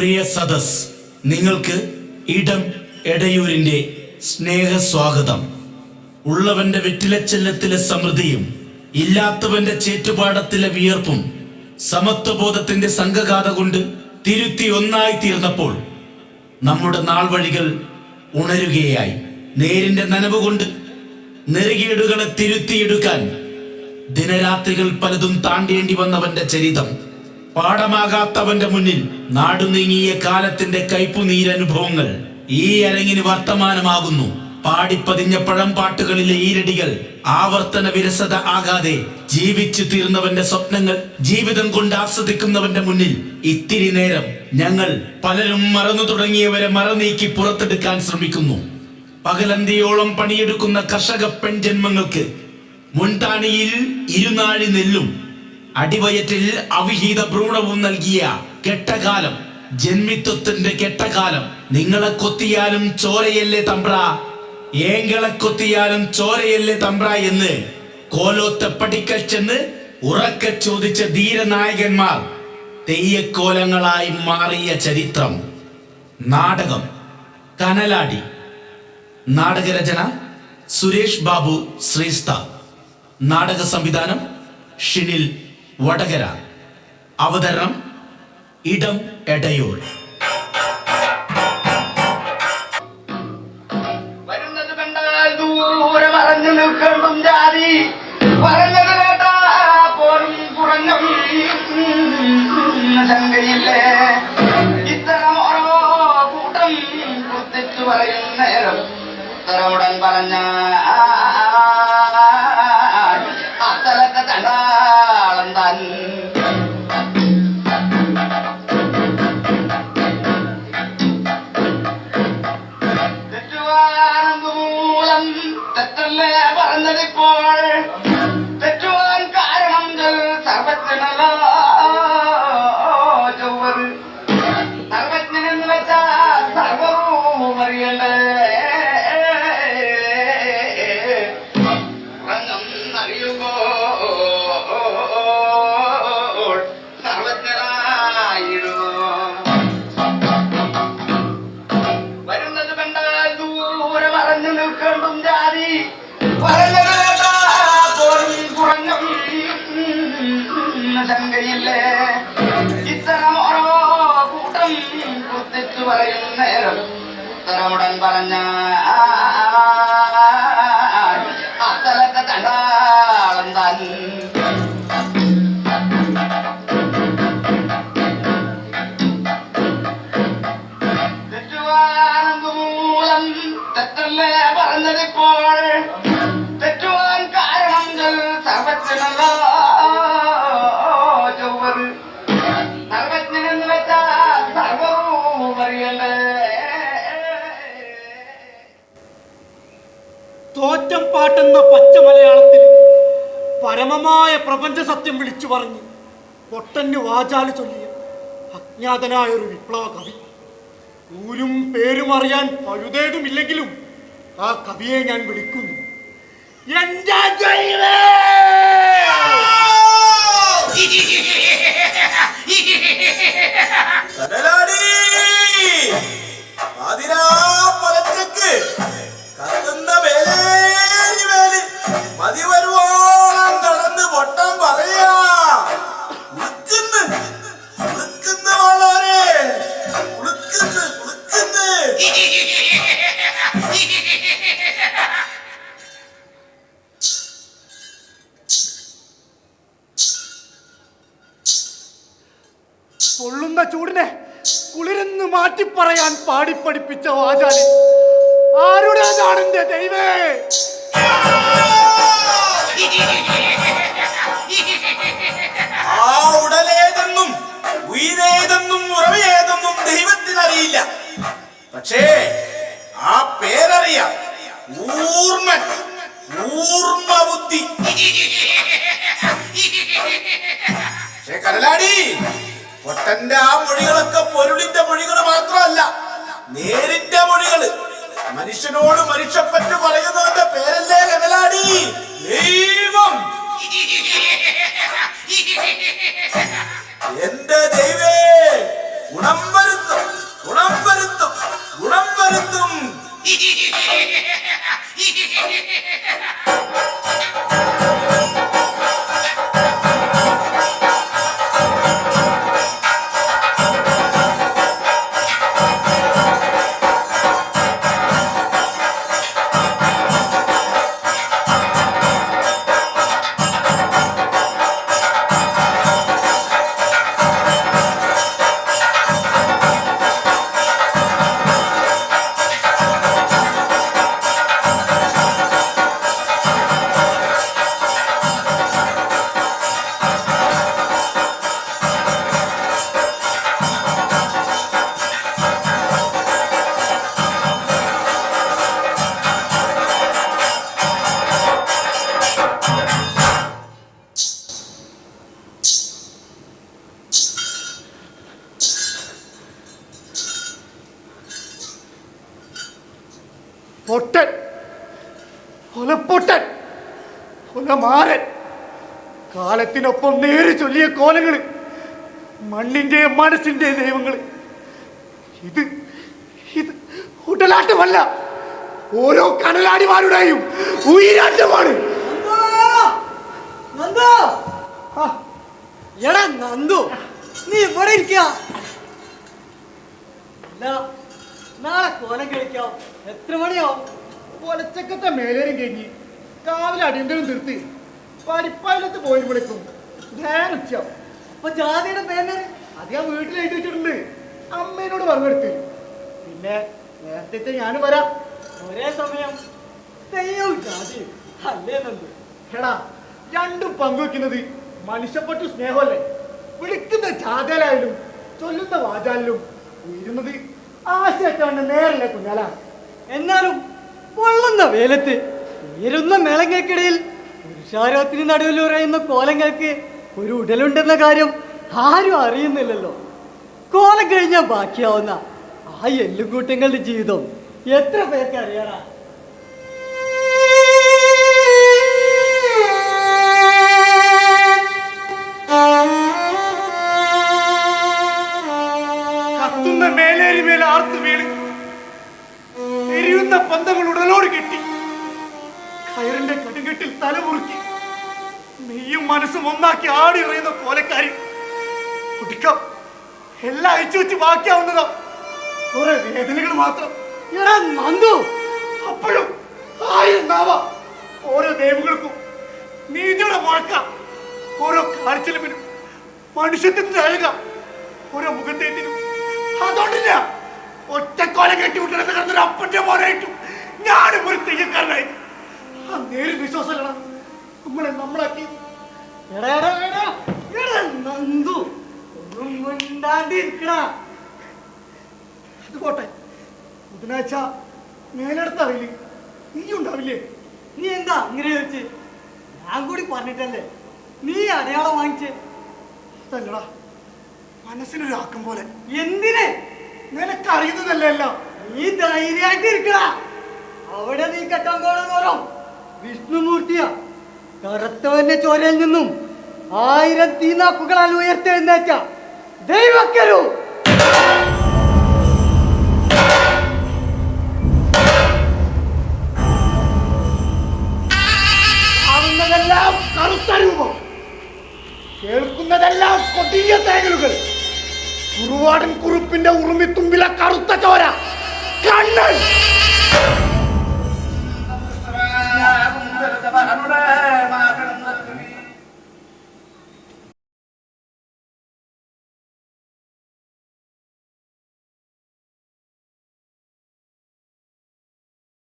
പ്രിയ സദസ് നിങ്ങൾക്ക് ഇടം എടയൂരിന്റെ സ്നേഹസ്വാഗതം. ഉള്ളവന്റെ വെറ്റിലച്ചെല്ലത്തിലെ സമൃദ്ധിയും ഇല്ലാത്തവന്റെ ചേറ്റുപാടത്തിലെ വിയർപ്പും സമത്വബോധത്തിന്റെ സംഘഗാഥ കൊണ്ട് തിരുത്തി ഒന്നായി തീർന്നപ്പോൾ നമ്മുടെ നാൾ വഴികൾ ഉണരുകയായി. നേരിന്റെ നനവ് കൊണ്ട് നെറുകേടുകളെ തിരുത്തിയെടുക്കാൻ ദിനരാത്രികൾ പലതും താണ്ടേണ്ടി വന്നവന്റെ ചരിതം. പാഠമാകാത്തവന്റെ മുന്നിൽ നാടുനീങ്ങിയ കാലത്തിന്റെ കൈപ്പുനീരനുഭവങ്ങൾ ഈ അരങ്ങിന് വർത്തമാനമാകുന്നു. പാടിപ്പതിഞ്ഞ പഴം പാട്ടുകളിലെ ഈരടികൾ ആവർത്തന വിരസത ആകാതെ ജീവിച്ചു തീർന്നവന്റെ സ്വപ്നങ്ങൾ ജീവിതം കൊണ്ട് ആസ്വദിക്കുന്നവന്റെ മുന്നിൽ ഇത്തിരി നേരം ഞങ്ങൾ പലരും മറന്നു തുടങ്ങിയവരെ മറനീക്കി പുറത്തെടുക്കാൻ ശ്രമിക്കുന്നു. പകലന്തിയോളം പണിയെടുക്കുന്ന കർഷക പെൺജന്മങ്ങൾക്ക് മുൻതാണിയിൽ ഇരുനാഴി നെല്ലും അടിവയറ്റിൽ അവിഹിത ഭ്രൂണവും നൽകിയ കെട്ടകാലം ജന്മിത്വത്തിന്റെ കെട്ടകാലം. നിങ്ങളെ കൊത്തിയാലും ചോരയല്ലേ തമ്പ്ര? ഏങ്ങളെ കൊത്തിയാലും ചോരയല്ലേ തമ്പ്ര എന്ന് കോലോത്തെ പടിക്കൽ ചെന്ന് ഉറക്കെ ചോദിച്ച ധീരനായകന്മാർ തെയ്യക്കോലങ്ങളായി മാറിയ ചരിത്രം. നാടകം കനലാടി. നാടകരചന സുരേഷ് ബാബു ശ്രീസ്ത. നാടക സംവിധാനം ഷിനിൽ വടകര. അവതരണം ഇടം എടയൂർ. വരുന്നത് കണ്ടാൽ ദൂരെ മറഞ്ഞു നിൽക്കണം ജാതി. കേട്ടാ കൂട്ടം കുത്തിച്ചു പറയുന്ന നേരം ഉത്തരവുടൻ പറഞ്ഞ പരമമായ പ്രപഞ്ച സത്യം വിളിച്ചു പറഞ്ഞ് പൊട്ടന് വാചാൽ ചൊല്ലിയ അജ്ഞാതനായ ഒരു വിപ്ലവ കവി ഊരും പേരും അറിയാൻ പഴുതേതുമില്ലെങ്കിലും ആ കവിയെ ഞാൻ വിളിക്കുന്നു എന്റെ ദൈവേ! ചൂടിനെ കുളിരെന്ന് മാറ്റി പറയാൻ പാടിപ്പഠിപ്പിച്ച വാചാലി. ആരുടേതാണ് എന്റെ ദൈവേ? ആ ഉടലേതെന്നും ഉയരേതെന്നും ഉറവയേതെന്നും ദൈവത്തിനറിയില്ല. പക്ഷേ ആ പേരറിയാം. ഊർമ്മൻ ഊർമ്മ ബുദ്ധി കടലാടി പൊട്ടന്റെ ആ മൊഴികളൊക്കെ പൊരുളിന്റെ മൊഴികൾ മാത്രമല്ല നേരിന്റെ മൊഴികൾ മനുഷ്യനോട് മനുഷ്യപ്പറ്റ് പറയുന്നവന്റെ പേരല്ലേ കടലാടി ദൈവം! പൊട്ടൻ കൊലപ്പൊട്ടൻ കൊലമാരൻ കാലത്തിനൊപ്പം നേര് ചൊല്ലിയ കോലങ്ങൾ. മണ്ണിന്റെ മനസ്സിന്റെ ദൈവങ്ങൾ. ഇത് ഇത് ഉടലാട്ടമല്ല. ഓരോ കനലാടിമാരുടെയും ഉയരാട്ടമാണ് എടാ നന്ദു നീ ഇവിടെ ഇരിക്കുക നാളെ കോലം കഴിക്കാം എത്ര മണിയാവും? പൊലച്ചക്കത്തെ മേലേരും കഴിഞ്ഞ് രാവിലെ അടിയന്തരം നിർത്തി പരിപ്പാലത്ത് പോയി വിളിക്കും ഉച്ചയാവും. അപ്പൊ ജാതിയുടെ അത് ഞാൻ വീട്ടിൽ എഴുതി വെച്ചിട്ടുണ്ട്. അമ്മേനോട് പറഞ്ഞെടുത്ത്. പിന്നെ നേരത്തെ ഞാൻ വരാം. ഒരേ സമയം തെയ്യവും എടാ രണ്ടും പങ്കുവെക്കുന്നത് മനുഷ്യപ്പെട്ടു സ്നേഹമല്ലേ? വിളിക്കുന്ന ജാതയിലായാലും ചൊല്ലുന്ന വാചാലിലും ഉയരുന്നത് ആശയക്കാണ്ട് നേരല്ലേ കുഞ്ഞാല. എന്നാലും പൊള്ളുന്ന വേലത്ത്. ഉയരുന്ന മേളങ്ങൾക്കിടയിൽ പുരുഷാരത്തിന് നടുവിൽ ഉറയുന്ന കോലങ്ങൾക്ക് ഒരു ഉടലുണ്ടെന്ന കാര്യം ആരും അറിയുന്നില്ലല്ലോ. കോലം കഴിഞ്ഞാൽ ബാക്കിയാവുന്ന ആ എല്ലുകൂട്ടങ്ങളുടെ ജീവിതം എത്ര പേർക്ക് അറിയാറാ കത്തുന്ന മേലേരി മേലെ ആർത്തു വീണ് എരിയുന്ന പന്തങ്ങൾ ഉടലോട് കെട്ടി കയറിന്റെ കടുകെട്ടിൽ തലമുറുക്കി നെയ്യും മനസ്സും ഒന്നാക്കി ആടി എറിയുന്ന കോലക്കാരി. ഒടുക്കം എല്ലാം അയച്ചു വെച്ച് ബാക്കിയാവുന്നതാ. കുറെ വേദനകൾ മാത്രം. നന്ദു അപ്പോഴും ആയിരം ഓരോ ദേവികൾക്കും നീതിയുടെ മുഴക്ക ഓരോ കാഴ്ചലപ്പിനും മനുഷ്യത്തിന് അഴക. ഓരോ മുഖത്തേറ്റിനും. അതുകൊണ്ടില്ല. ഒറ്റക്കോലം കെട്ടി വിട്ടിരുന്ന കിടന്നൊരു അപ്പന്റെ മോനായിട്ടും ഞാനും ഒരു തെയ്യക്കാരനായി. ആ നേര് വിശ്വാസങ്ങളാ. നമ്മളെ നമ്മളാക്കി. അതുപോട്ടെ ബുധനാഴ്ച മേലെടുത്ത അറിയില്ലേ നീ ഉണ്ടാവില്ലേ നീ എന്താ അങ്ങനെ ചോദിച്ച് ഞാൻ കൂടി പറഞ്ഞിട്ടല്ലേ? നീ അടയാളം വാങ്ങിച്ചേ. അതല്ലടാ. മനസ്സിനൊരാക്കം പോലെ. എന്തിന്? നിനക്ക് അറിയുന്നതല്ലേ എല്ലാം നീ ധൈര്യമായിട്ട് ഇരിക്കടാ. അവിടെ നീ കെട്ടാൻ പോണെന്നോരോ വിഷ്ണുമൂർത്തിയ. കറുത്തവന്റെ ചോരയിൽ നിന്നും ആയിരം തീനാക്കുകളാൽ ഉയർത്തെഴുന്നേറ്റ. ദൈവക്കരു! കേൾക്കുന്നതെല്ലാം കൊടിയ തേങ്ങലുകൾ. കുറുവാടൻ കുറുപ്പിന്റെ ഉറുമിത്തുമ്പിലെ കറുത്ത ചോര.